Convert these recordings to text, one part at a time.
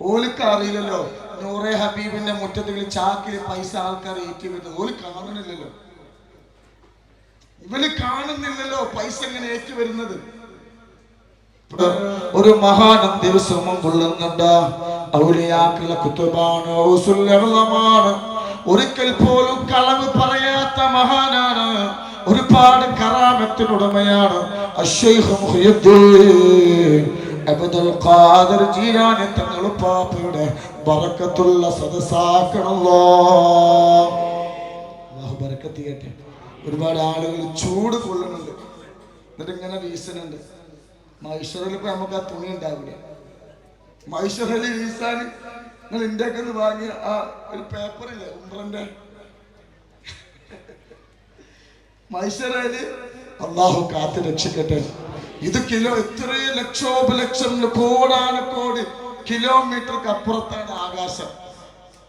ഓലിക്ക് അറിയില്ലല്ലോ. നൂറെ ഹബീബിന്റെ മുറ്റത്തിൽ ചാക്കിൽ പൈസ ആൾക്കാർ ഏറ്റി വരുന്നത് ഓൽ കാണുന്നില്ലല്ലോ. ഇവന് കാണുന്നില്ലല്ലോ പൈസ എങ്ങനെ ഏറ്റു വരുന്നത്. ഒരു മഹാനം ദിവസവും കൊള്ളുന്നുണ്ട് ഔലിയാക്കുള്ള കുത്തുബാണ് ഔസുല്ലമാണ് ഒരിക്കൽ പോലും കളവ് പറയാത്ത മഹാനാണ്. ഒരുപാട് കറാമത്തിനുടമയാണ്. അശ്വൈഹം അബ്ദുൽ ഖാദർ ജീലാനി തങ്ങൾ പാപ്പയുടെ ബറക്കത്തുള്ള സദസ്സാക്കണല്ലോ. അല്ലാഹു ബറക്കത്ത് കേട്ടെ ഒരുപാട് ആളുകൾ ചൂട് കൊള്ളുന്നുണ്ട്. എന്നിട്ട് ഇങ്ങനെ വീശുന്നുണ്ട്. ഇപ്പൊ നമുക്ക് ആ തുണി ഉണ്ടാവില്ല മൈസൂരിൽ വീസാൻ നിങ്ങൾ ഇന്ത്യയ്ക്ക് നിന്ന് വാങ്ങിയ ആ ഒരു പേപ്പറില്ലേ ഉമ്രന്റെ മൈസൂരിൽ അള്ളാഹു കാത്ത് രക്ഷിക്കട്ടെ. ഇത് കിലോ എത്ര ലക്ഷോപലക്ഷം കോടാനക്കോടി കിലോമീറ്റർക്ക് അപ്പുറത്താണ് ആകാശം.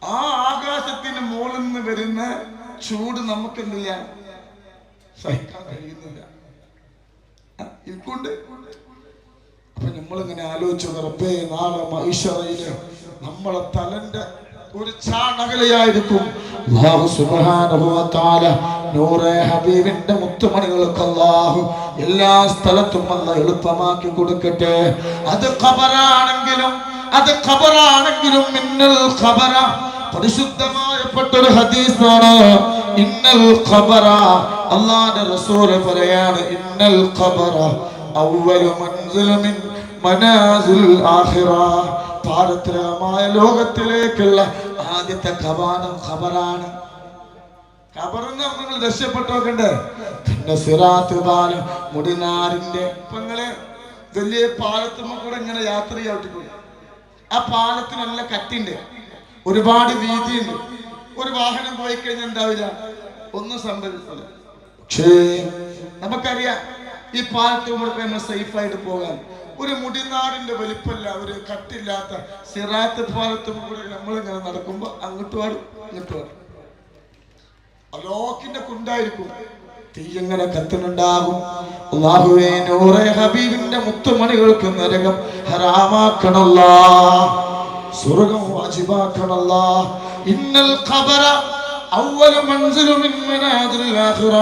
ആ ആകാശത്തിന് മുകളിൽ നിന്ന് വരുന്ന ചൂട് നമുക്ക് എന്ത് ചെയ്യാൻ സഹിക്കാൻ കഴിയുന്നില്ല. ആ, എനിക്കുണ്ട് അപ്പൊ നമ്മളിങ്ങനെ ആലോചിച്ചു റബ്ബേ നാളെ മഹിഷറയിൽ നമ്മളെ തലന്റെ ഒരു ചാണകലയായിരിക്കും. വ തആല നൂറെ ഹബീബിന്റെ മുത്തുമണികൾക്ക് അല്ലാഹു എല്ലാ സ്ഥലത്തും അല്ല എളുപ്പമാക്കി കൊടുക്കട്ടെ. അത് ഖബറാണെങ്കിലും അത് ഖബറാണെങ്കിലും മിന്നൽ ഖബറ. പരിശുദ്ധമായപ്പെട്ടൊരു ഹദീസാണ് ഇന്നൽ ഖബറ. അല്ലാഹുവിന്റെ റസൂൽ പറയാണ് ഇന്നൽ ഖബറ അവ്വലു മൻസില മിൻ മനാസിൽ ആഖിറ. പാരത്രികമായ ലോകത്തിലേക്കുള്ള ആദ്യത്തെ കവാടം ഖബറാണ്. കബറിന്ന് നമ്മൾ രക്ഷപ്പെട്ടോക്കണ്ടേ പിന്നെ സിറാത്ത് പാലം മുടിനാരിന്റെ ഇപ്പൊ നിങ്ങൾ വലിയ പാലത്തുമ്മ കൂടെ ഇങ്ങനെ യാത്ര ചവിട്ടിക്കൂടെ ആ പാലത്തിന് നല്ല കട്ടിണ്ട്. ഒരുപാട് വീതിയുണ്ട്. ഒരു വാഹനം പോയി കഴിഞ്ഞാൽ ഉണ്ടാവില്ല ഒന്നും സംഭവിക്കില്ല പക്ഷേ നമുക്കറിയാം ഈ പാലത്തിൽ കൂടെ നമ്മൾ സേഫായിട്ട് പോകാം പോകാൻ. ഒരു മുടിനാടിന്റെ വലിപ്പല്ല ഒരു കട്ടില്ലാത്ത സിറാത്ത് പാലത്തും കൂടെ നമ്മൾ ഇങ്ങനെ നടക്കുമ്പോ അങ്ങോട്ട് വാടും ഇങ്ങോട്ട് വാടും അലോക്കിന്റെ കുണ്ടായിരിക്കും. തീയങ്ങനെ കത്തുന്നുണ്ടാകും. ഹബീബിന്റെ മുത്തുമണികൾക്ക് നരകം ഹരാമാക്കണല്ല സ്വർഗം വാജിബാക്കണല്ല. ഇന്നൽ ഖബറ അവൽ മൻസിലു ആഖിറ.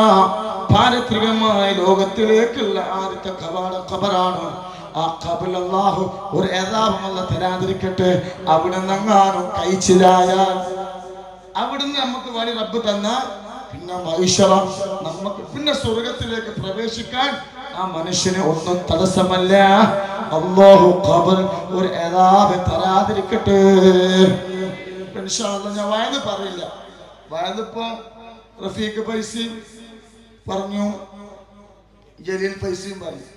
പാരത്രികമായ ലോകത്തിലേക്കുള്ള ആദ്യത്തെ കവാട ഖബറാണ്. ആ ഖബറിൽ ഒരു യഥാപമല്ല തരാതിരിക്കട്ടെ. അവിടെ നിന്നെങ്ങാനും കഴിച്ചിലായാൽ അവിടുന്ന് നമുക്ക് വഴി റബ്ബ് തന്ന പിന്നെ മഹിഷറ നമുക്ക് പിന്നെ സ്വർഗത്തിലേക്ക് പ്രവേശിക്കാൻ ആ മനുഷ്യന് ഒന്നും തടസ്സമല്ല. അള്ളാഹു ഖബർ ഒരു ഏതാവ് തരാതിരിക്കട്ടെ. ഞാൻ വയത് പറയില്ല. വയതിപ്പോ റഫീഖ് പൈസയും പറഞ്ഞു. ജലീൽ പൈസയും പറഞ്ഞു.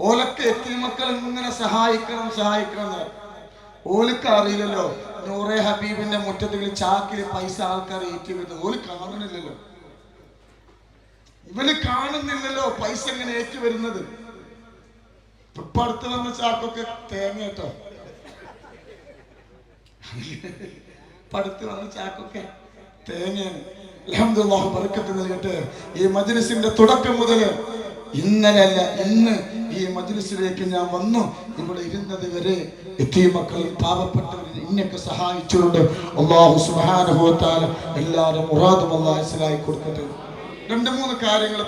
ഓലൊക്കെ എത്തി മക്കൾ ഇങ്ങനെ സഹായിക്കണം സഹായിക്കണം. ഓലിക്ക് അറിയില്ലല്ലോ നൂറെ ഹബീബിന്റെ മുറ്റത്തിൽ ചാക്കിൽ പൈസ ആൾക്കാർ ഏറ്റി വരുന്നത് ഓൽ കാണുന്നില്ലല്ലോ. ഇവന് കാണുന്നില്ലല്ലോ പൈസ ഇങ്ങനെ ഏറ്റു വരുന്നത്. ഇപ്പൊ അടുത്ത് വന്ന ചാക്കൊക്കെ തേങ്ങ കേട്ടോ. ഇപ്പൊ വന്ന ചാക്കൊക്കെ തേങ്ങയാണ്. അൽഹംദുലില്ലാഹ് ബർക്കത്ത് നൽകട്ടെ. ഈ മജ്ലിസിന്റെ തുടക്കം മുതൽ ഇന്നലെ അല്ല ഇന്ന് ഈ മജ്ലിസിലേക്ക് ഞാൻ വന്നു. ഇവിടെ ഇരുന്നത് വരെ എത്തിയ മക്കൾ പാവപ്പെട്ടവർ ഇന്നൊക്കെ സഹായിച്ചുകൊണ്ട് അള്ളാഹു തആല എല്ലാവരും മുറാദും അള്ളാഹ് മനസ്സിലായി കൊടുക്കട്ടെ. രണ്ട് മൂന്ന് കാര്യങ്ങൾ